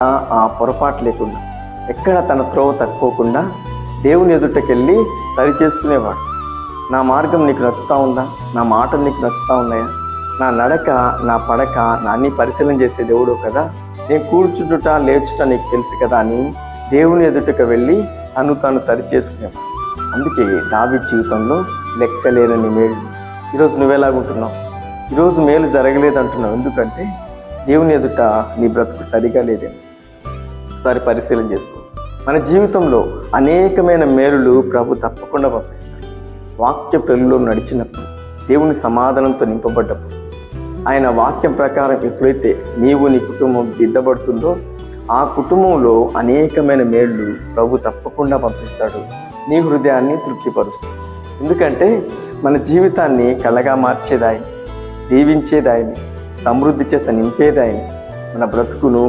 ఆ పొరపాటు లేకుండా ఎక్కడ తన త్రోవ తక్కువకుండా దేవుని ఎదుటకెళ్ళి సరి చేసుకునేవాడు. నా మార్గం నీకు నచ్చుతా ఉందా? నా మాటలు నీకు నచ్చుతా ఉన్నాయా? నా నడక నా పడక నా అన్ని పరిశీలన చేసే దేవుడు కదా? నేను కూర్చుంటుట లేచుట నీకు తెలుసు కదా అని దేవుని ఎదుటకు వెళ్ళి తను తాను సరి చేసుకునేవాడు. అందుకే దావి జీవితంలో లెక్కలేనని మేలు. ఈరోజు నువ్వెలాగుంటున్నావు ఈరోజు మేలు జరగలేదు అంటున్నావు ఎందుకంటే దేవుని ఎదుట నీ బ్రతుకు సరిగా లేదేమో ఒకసారి పరిశీలన చేసుకోండి మన జీవితంలో అనేకమైన మేలులు ప్రభు తప్పకుండా పంపిస్తాడు. వాక్య పెళ్ళిలో నడిచినప్పుడు దేవుని సమాధానంతో నింపబడ్డప్పుడు ఆయన వాక్యం ప్రకారం ఎప్పుడైతే నీవు నీ కుటుంబం దిద్దబడుతుందో ఆ కుటుంబంలో అనేకమైన మేళ్ళు ప్రభు తప్పకుండా పంపిస్తాడు. నీ హృదయాన్ని తృప్తిపరుస్తాడు. ఎందుకంటే మన జీవితాన్ని కలగా మార్చేదాయని దీవించేదాయని సమృద్ధి చేత నింపేదాయని మన బ్రతుకును